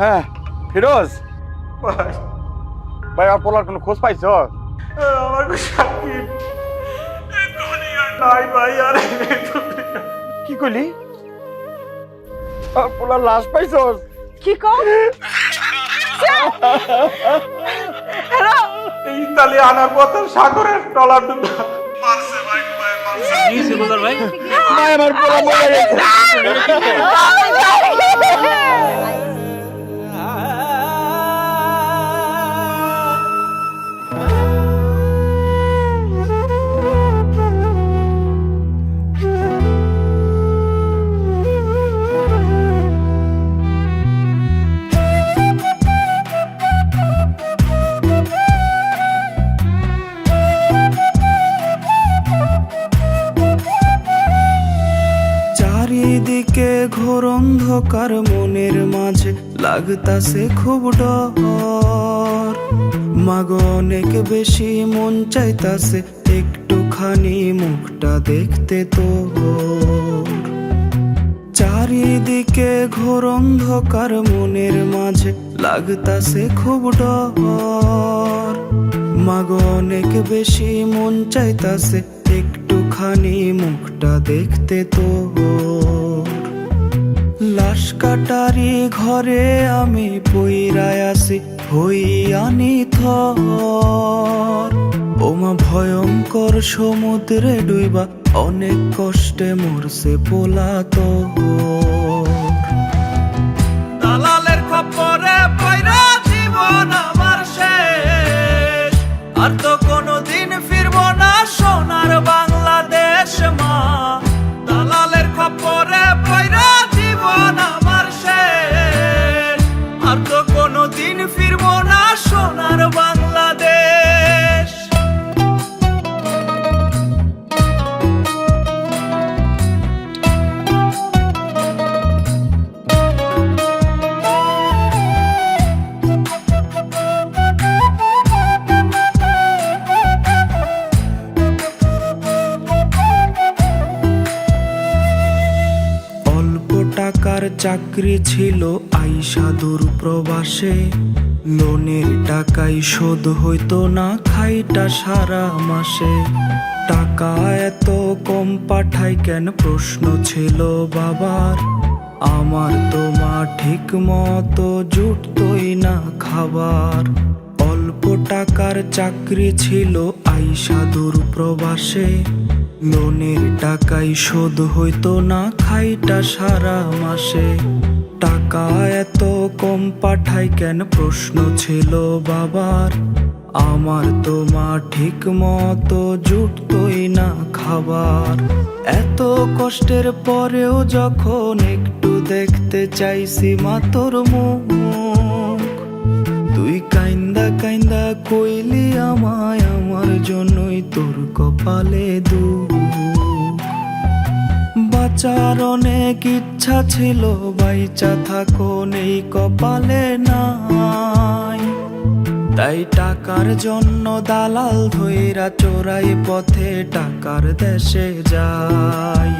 হ্যাঁ ফিরোজ। ভাই। ভাই আর পোলার কোনো খোঁজ পাইছ? আমার সাকিব নাই ভাই আর কি কইলি? আর পোলার লাশ পাইছস কি কও? এই ইতালি আনার পথে সাগরের টলার ডুবা মারছে ভাই ভাই ভাই? আমার পোলা মরে গেছে। ঘোর অন্ধকার মনের মাঝে লাগতাছে খুব ডর। মাগ, অনেক বেশি মন চাইতাছে একটুখানি মুখটা দেখতে তো চারিদিকে ঘোর অন্ধকার মনের মাঝে লাগতাছে খুব ডর। মাগ, অনেক বেশি মন চাইতাছে একটুখানি মুখটা দেখতে তো লাশ কাটারি ঘরে আমি পইরায় আসি হইয়ানি থর। ওমা ভয়ঙ্কর সমুদ্রে ডুইবা, অনেক কষ্টে মরছে পোলা তো চাকরি ছিল আইসা দূর প্রবাসে। লোনের টাকাই শোধ হইতো না খাইটা সারা মাসে। টাকা এত কম পাঠাই কেন? প্রশ্ন ছিল বাবার। আমার তো মা ঠিক মতো জুটতই না খাবার। অল্প টাকার চাকরি ছিল আইসা দূর প্রবাসে। লোনের টাকাই শোধ হইতো না, খাইটা সারা মাসে। টাকা এত কম পাঠাই কেন? প্রশ্ন ছিল বাবার। আমার তো মা ঠিক মতো জুটতই না খাবার। এত কষ্টের পরেও যখন একটু দেখতে চাইছি মা, তোর মুখ তুই কাইন্দা কাইন্দা কইলি আমায়, আমার জন্যই তোর কপালে দুঃখ বাঁচার অনেক ইচ্ছা ছিল, বাইচা থাকো নেই, কপালে নাই। তাই টাকার জন্য দালাল ধৈরা চোরাই পথে টাকার দেশে যাই।